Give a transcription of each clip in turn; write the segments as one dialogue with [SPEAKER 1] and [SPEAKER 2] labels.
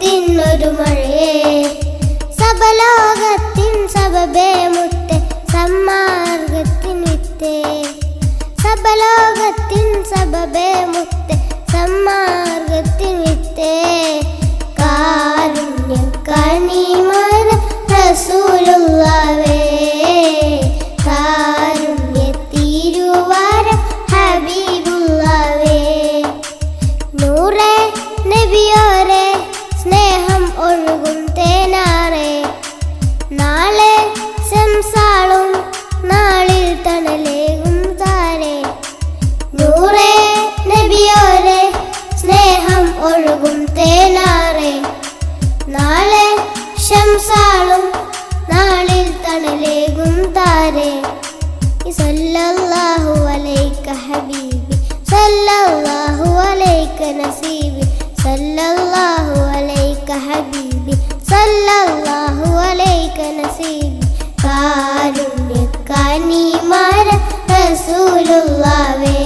[SPEAKER 1] നിന്നൊരു മഴയേ. സബലോകത്തിൻ സബബേ മുത്ത് സമ്മാർഗത്തിൻ വിത്തേ സബലോകത്തിൻ സബബേ മുത്ത് സമ്മാർഗത്തിൻ വിത്തേ കാരുണ്യ കണിമര റസൂലുള്ളാവേ. ഹബീബുള്ളവേ. നൂറേ നബിയോരെ താരേ താരെ. സല്ലല്ലാഹു അലൈക ഹബീബി. സല്ലല്ലാഹു അലൈക നസീബി. സല്ലല്ലാഹു അലൈക ഹബീബി. സല്ലല്ലാഹു അലൈക നസീബി. കാരുണ്യ കനിമാര റസൂലുള്ളാവേ.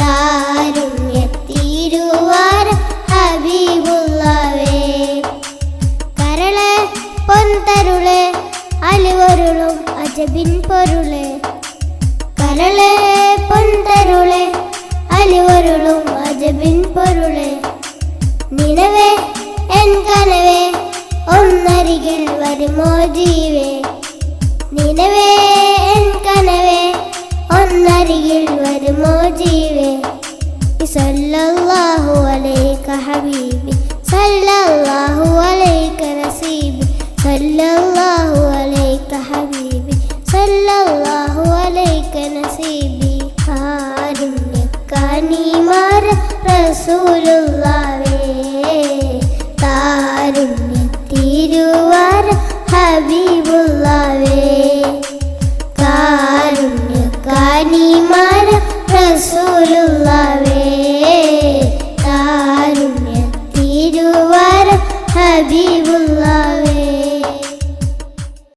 [SPEAKER 1] താരുണ്യ തിരുവാര ഹബീബുള്ളാവേ. കരളെ പൊന്തരുളെ അലിവരുളും അജബിൻ പൊരുളെ. கரளே പൊന്തരുളെ അലിവരുളും അജബിൻ പൊരുളെ. നിലവേ എൻ കനവേ ഒന്നരികിൽ വരുമോ ജീവേ. നിലവേ എൻ കനവേ ഒന്നരികിൽ വരുമോ ജീവേ. സല്ലല്ലാഹു അലൈക ഹബീബി. സല്ലല്ലാഹു അലൈക നസീബി കാനിമാര റസൂലുള്ളാവേ താരുണ്യ തിരുവാര ഹബീബുള്ളാവേ കാരുണ്യ കാനിമാര റസൂലുള്ളാവേ